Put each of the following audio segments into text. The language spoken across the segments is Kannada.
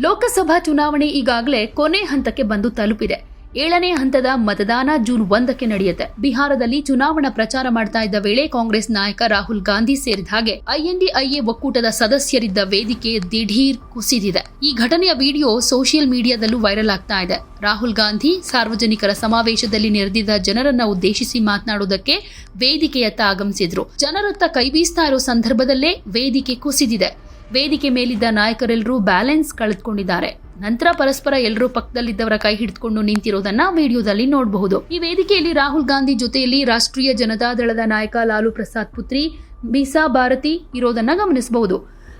ಲೋಕಸಭಾ ಚುನಾವಣೆ ಈಗಾಗಲೇ ಕೊನೆ ಹಂತಕ್ಕೆ ಬಂದು ತಲುಪಿದೆ. ಏಳನೇ ಹಂತದ ಮತದಾನ ಜೂನ್ ಒಂದಕ್ಕೆ ನಡೆಯುತ್ತೆ. ಬಿಹಾರದಲ್ಲಿ ಚುನಾವಣಾ ಪ್ರಚಾರ ಮಾಡ್ತಾ ಇದ್ದ ವೇಳೆ ಕಾಂಗ್ರೆಸ್ ನಾಯಕ ರಾಹುಲ್ ಗಾಂಧಿ ಸೇರಿದ ಹಾಗೆ ಐಎನ್ಡಿಐಎ ಒಕ್ಕೂಟದ ಸದಸ್ಯರಿದ್ದ ವೇದಿಕೆ ದಿಢೀರ್ ಕುಸಿದಿದೆ. ಈ ಘಟನೆಯ ವಿಡಿಯೋ ಸೋಷಿಯಲ್ ಮೀಡಿಯಾದಲ್ಲೂ ವೈರಲ್ ಆಗ್ತಾ ಇದೆ. ರಾಹುಲ್ ಗಾಂಧಿ ಸಾರ್ವಜನಿಕರ ಸಮಾವೇಶದಲ್ಲಿ ನೆರೆದಿದ್ದ ಜನರನ್ನ ಉದ್ದೇಶಿಸಿ ಮಾತನಾಡುವುದಕ್ಕೆ ವೇದಿಕೆಯತ್ತ ಆಗಮಿಸಿದ್ರು. ಜನರತ್ತ ಕೈ ಬೀಸ್ತಾ ಇರೋ ಸಂದರ್ಭದಲ್ಲೇ ವೇದಿಕೆ ಕುಸಿದಿದೆ. ವೇದಿಕೆ ಮೇಲಿದ್ದ ನಾಯಕರೆಲ್ಲರೂ ಬ್ಯಾಲೆನ್ಸ್ ಕಳೆದುಕೊಂಡಿದ್ದಾರೆ. ನಂತರ ಪರಸ್ಪರ ಎಲ್ಲರೂ ಪಕ್ಕದಲ್ಲಿದ್ದವರ ಕೈ ಹಿಡಿದುಕೊಂಡು ನಿಂತಿರೋದನ್ನ ವಿಡಿಯೋದಲ್ಲಿ ನೋಡಬಹುದು. ಈ ವೇದಿಕೆಯಲ್ಲಿ ರಾಹುಲ್ ಗಾಂಧಿ ಜೊತೆಯಲ್ಲಿ ರಾಷ್ಟ್ರೀಯ ಜನತಾದಳದ ನಾಯಕ ಲಾಲು ಪ್ರಸಾದ್ ಪುತ್ರಿ, ಮೀಸಾ ಭಾರತಿ ಇರೋದನ್ನ ಗಮನಿಸಬಹುದು.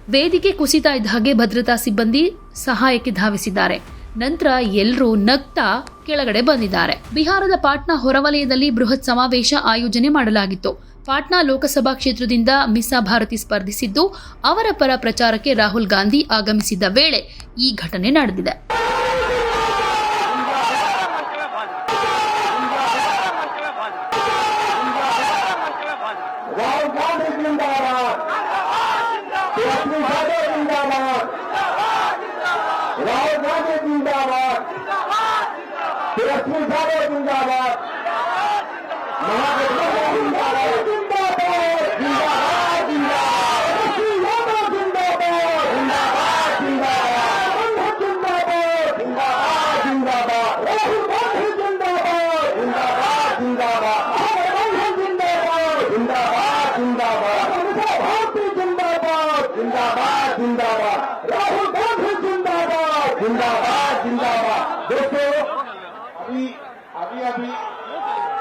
ವೇದಿಕೆ ಕುಸಿತಾ ಇದ್ದ ಹಾಗೆ ಭದ್ರತಾ ಸಿಬ್ಬಂದಿ ಸಹಾಯಕ್ಕೆ ಧಾವಿಸಿದ್ದಾರೆ. ನಂತರ ಎಲ್ಲರೂ ನಗ್ತಾ ಕೆಳಗಡೆ ಬಂದಿದ್ದಾರೆ. ಬಿಹಾರದ ಪಾಟ್ನಾ ಹೊರವಲಯದಲ್ಲಿ ಬೃಹತ್ ಸಮಾವೇಶ ಆಯೋಜನೆ ಮಾಡಲಾಗಿತ್ತು. ಪಾಟ್ನಾ ಲೋಕಸಭಾ ಕ್ಷೇತ್ರದಿಂದ ಮಿಸಾ ಭಾರತಿ ಸ್ಪರ್ಧಿಸಿದ್ದು, ಅವರ ಪರ ಪ್ರಚಾರಕ್ಕೆ ರಾಹುಲ್ ಗಾಂಧಿ ಆಗಮಿಸಿದ್ದ ವೇಳೆ ಈ ಘಟನೆ ನಡೆದಿದೆ. तेजस्वी यादव जिंदाबाद महागठबंधन जिंदाबाद जिंदाबाद जिंदाबाद जिंदाबाद तेजस्वी यादव जिंदाबाद जिंदाबाद जिंदाबाद जिंदाबाद जिंदाबाद जिंदाबाद राहुल गांधी जिंदाबाद जिंदाबाद जिंदाबाद महागठबंधन जिंदाबाद जिंदाबाद जिंदाबाद जनता भारती जिंदाबाद जिंदाबाद जिंदाबाद राहुल गांधी जिंदाबाद जिंदाबाद जिंदाबाद दोस्तों अभी अभी अभी